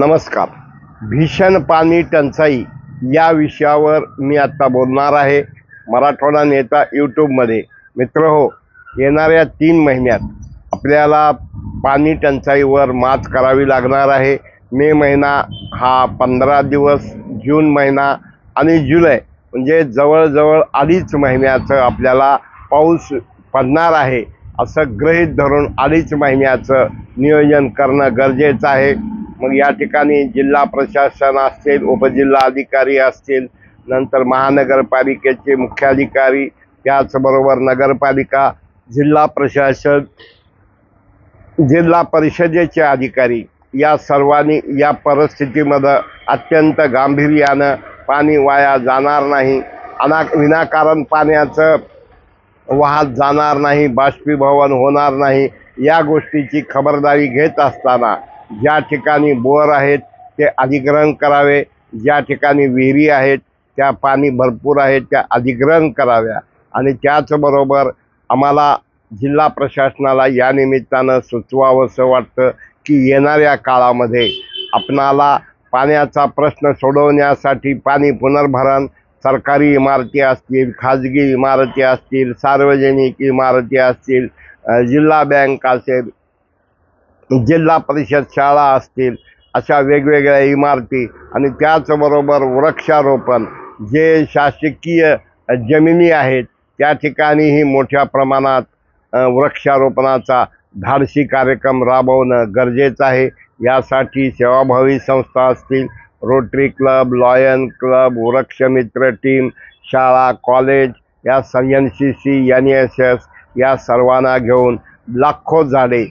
नमस्कार. भीषण पाणी टंचाई या विषयावर मी आत्ता बोलणार आहे मराठवाडा नेता यूट्यूबमध्ये मित्र हो येणाऱ्या तीन महिन्यात आपल्याला पाणी टंचाईवर मात करावी लागणार आहे. मे महिना हा पंधरा दिवस जून महिना आणि जुलै म्हणजे जवळजवळ अडीच महिन्याचं आपल्याला पाऊस पडणार आहे असं गृहीत धरून अडीच महिन्याचं नियोजन करणं गरजेचं आहे. मग या ठिकाणी जिल्हा प्रशासन असतील उपजिल्हा अधिकारी असतील नंतर महानगरपालिकेचे मुख्याधिकारी त्याचबरोबर नगरपालिका जिल्हा प्रशासन जिल्हा परिषदेचे अधिकारी या सर्वांनी या परिस्थितीमध्ये अत्यंत गांभीर्यानं पाणी वाया जाणार नाही. अना विनाकारण पाण्याचं वाहत जाणार नाही बाष्पीभवन होणार नाही या गोष्टीची खबरदारी घेत असताना ज्या ठिकाणी बोर आहेत ते अधिग्रहण करावे. ज्या ठिकाणी विहिरी आहेत त्या पाणी भरपूर आहेत त्या अधिग्रहण कराव्या. आणि त्याचबरोबर आम्हाला जिल्हा प्रशासनाला या निमित्तानं सुचवावंसं वाटतं की येणाऱ्या काळामध्ये आपणाला पाण्याचा प्रश्न सोडवण्यासाठी पाणी पुनर्भरण सरकारी इमारती असतील खाजगी इमारती असतील सार्वजनिक इमारती असतील जिल्हा बँक असेल जिल्हा परिषद शाळा असतील अशा वेगवेगळ्या इमारती आणि त्याचबरोबर वृक्षारोपण जे शासकीय जमिनी आहेत त्या ठिकाणीही मोठ्या प्रमाणात वृक्षारोपणाचा धाडसी कार्यक्रम राबवणं गरजेचं आहे. यासाठी सेवाभावी संस्था असतील रोटरी क्लब लॉयन क्लब वृक्षमित्र टीम शाळा कॉलेज या N C C N S S या सर्वांना घेऊन लाखो झाडे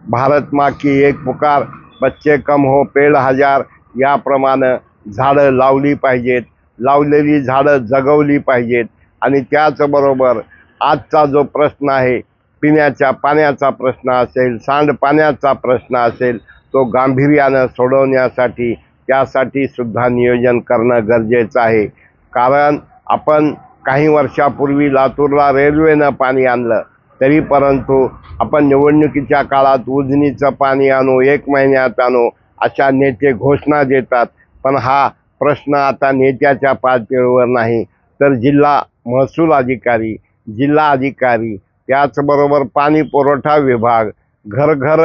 भारत माँ की एक पुकार बच्चे कम हो पेड़ हजार याप्रमाणे झाडं लावली पाहिजेत. लावलेली झाडं जगवली पाहिजेत. आणि त्याचबरोबर आजचा जो प्रश्न आहे पिण्याच्या पाण्याचा प्रश्न असेल सांडपाण्याचा प्रश्न असेल तो गांभीर्यानं सोडवण्यासाठी त्यासाठी सुद्धा नियोजन करणं गरजेचं आहे. कारण आपण काही वर्षापूर्वी लातूरला रेल्वेनं पाणी आणलं. तरी परंतु आपण निवडणुकीच्या काळात उजनीचं पाणी आणू एक महिन्यात आणू अशा नेते घोषणा देतात. पण हा प्रश्न आता नेत्याच्या पातळीवर नाही. तर जिल्हा महसूल अधिकारी जिल्हा अधिकारी त्याचबरोबर पाणी पुरवठा विभाग घरघर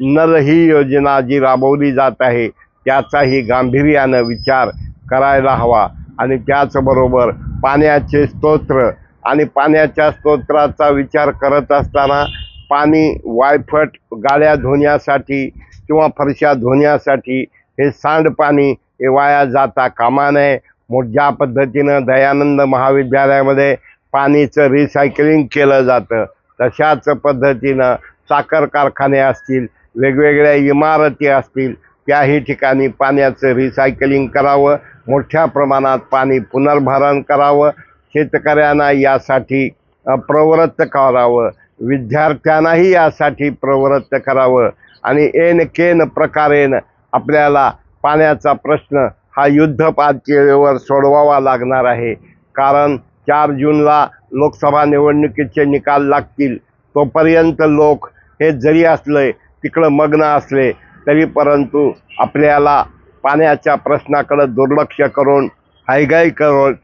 नल ही योजना जी राबवली जात आहे त्याचाही गांभीर्यानं विचार करायला हवा. आणि त्याचबरोबर पाण्याचे स्तोत्र आणि पाण्याच्या स्तोत्राचा विचार करत असताना पाणी वायफट गाड्या धुण्यासाठी किंवा फरशा धुण्यासाठी हे सांडपाणी हे वाया जाता कामा नये. मोठ्या पद्धतीनं दयानंद महाविद्यालयामध्ये पाणीचं रिसायकलिंग केलं जातं. तशाच पद्धतीनं साखर कारखाने असतील वेगवेगळ्या इमारती असतील त्याही ठिकाणी पाण्याचं रिसायकलिंग करावं. मोठ्या प्रमाणात पाणी पुनर्भरण करावं. शेतकऱ्यांना यासाठी प्रवृत्त करावं. विद्यार्थ्यांनाही यासाठी प्रवृत्त करावं. आणि एन केन प्रकारेन आपल्याला पाण्याचा प्रश्न हा युद्ध पातळीवर सोडवावा लागणार आहे. कारण चार जूनला लोकसभा निवडणुकीचे निकाल लागतील. तोपर्यंत लोक हे जरी असले तिकडं मग्न असले तरी परंतु आपल्याला पाण्याच्या प्रश्नाकडं दुर्लक्ष करून हायगाई करून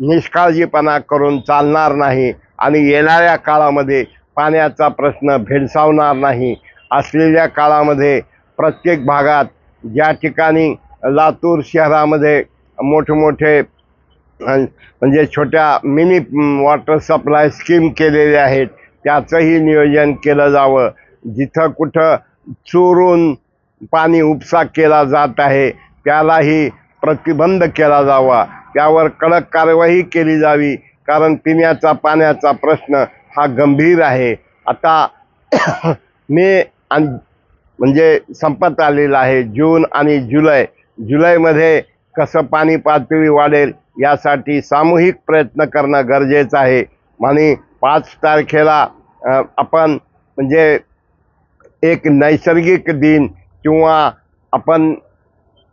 निष्काळजीपणा करून चालणार नाही आणि येणाऱ्या काळामध्ये पाण्याचा प्रश्न भेडसावणार नाही. असलेल्या काळामध्ये प्रत्येक भागात ज्या ठिकाणी लातूर शहरामध्ये मोठमोठे म्हणजे छोट्या मिनी वॉटर सप्लाय स्कीम केलेल्या आहेत त्याचंही नियोजन केलं जावं. जिथं कुठं चोरून पाणी उपसा केला जात आहे त्यालाही प्रतिबंध केला जावा. त्यावर कडक कारवाई केली जावी कारण पिण्याचा पाण्याचा प्रश्न हा गंभीर आहे. आता मे आणि म्हणजे संपत आलेला आहे जून आणि जुलै. जुलैमध्ये कसं पाणी पातळी वाढेल यासाठी सामूहिक प्रयत्न करणं गरजेचं आहे. आणि पाच तारखेला आपण म्हणजे एक नैसर्गिक दिन किंवा आपण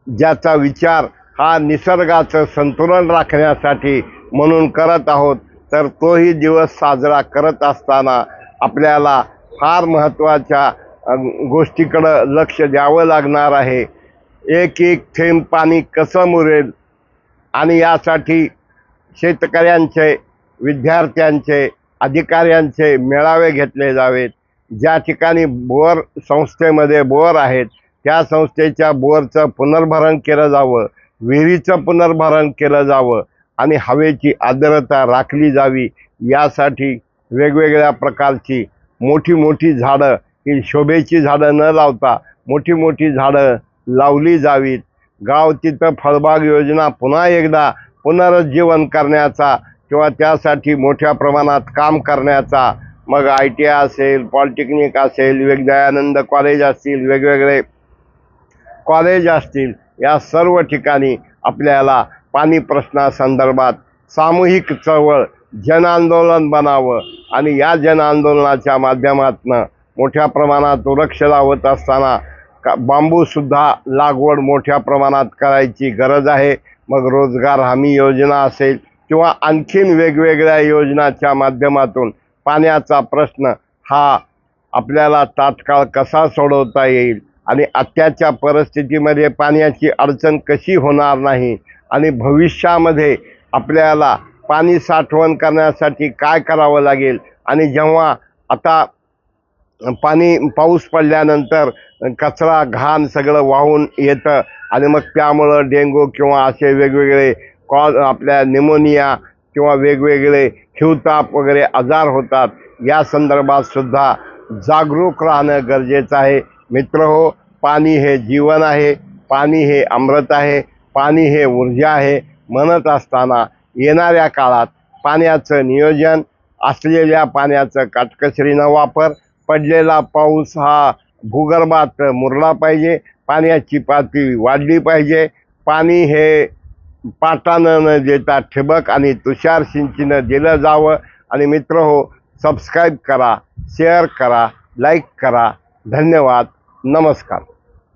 ज्याचा विचार हा निसर्गाचं संतुलन राखण्यासाठी म्हणून करत आहोत तर तोही दिवस साजरा करत असताना आपल्याला फार महत्त्वाच्या गोष्टीकडं लक्ष द्यावं लागणार आहे. एक एक थेंब पाणी कसं मुरेल आणि यासाठी शेतकऱ्यांचे विद्यार्थ्यांचे अधिकाऱ्यांचे मेळावे घेतले जावेत. ज्या ठिकाणी बोअर संस्थेमध्ये बोअर आहेत त्या संस्थेच्या बोअरचं पुनर्भरण केलं जावं. विहिरीचं पुनर्भरण केलं जावं आणि हवेची आर्द्रता राखली जावी यासाठी वेगवेगळ्या प्रकारची मोठी मोठी झाडं ही शोभेची झाडं न लावता मोठी मोठी झाडं लावली जावीत. गाव तिथं फळबाग योजना पुन्हा एकदा पुनरुज्जीवन करण्याचा किंवा त्यासाठी मोठ्या प्रमाणात काम करण्याचा मग आय टी आय असेल पॉलिटेक्निक असेल वेगदयानंद कॉलेज असतील वेगवेगळे कॉलेज असतील या सर्व ठिकाणी आपल्याला पाणी प्रश्नासंदर्भात सामूहिक चळवळ जनआंदोलन बनावं आणि या जनआंदोलनाच्या माध्यमातून मोठ्या प्रमाणात वृक्ष लावत असताना का बांबूसुद्धा लागवड मोठ्या प्रमाणात करायची गरज आहे. मग रोजगार हमी योजना असेल किंवा आणखीन वेगवेगळ्या योजनाच्या माध्यमातून पाण्याचा प्रश्न हा आपल्याला तात्काळ कसा सोडवता येईल? आणि आत्ताच्या परिस्थितीमध्ये पाण्याची अडचण कशी होणार नाही? आणि भविष्यामध्ये आपल्याला पाणी साठवण करण्यासाठी काय करावं लागेल? आणि जेव्हा आता पाणी पाऊस पडल्यानंतर कचरा घाण सगळं वाहून येतं आणि मग त्यामुळं डेंगू किंवा असे वेगवेगळे कॉल आपल्या निमोनिया किंवा वेगवेगळे हिवताप वगैरे आजार होतात. या संदर्भात सुद्धा जागरूक राहणं गरजेचं आहे. मित्र हो पाणी हे जीवन आहे पाणी हे अमृत आहे पाणी हे ऊर्जा आहे म्हणत असताना येणाऱ्या काळात पाण्याचं नियोजन असलेल्या पाण्याचं काटकसरीनं वापर पडलेला पाऊस हा भूगर्भात मुरला पाहिजे पाण्याची पातळी वाढली पाहिजे. पाणी हे पाटानं न देता ठिबक आणि तुषार सिंचनं दिलं जावं. आणि मित्र हो सबस्क्राईब करा शेअर करा लाईक करा. धन्यवाद. नमस्कार.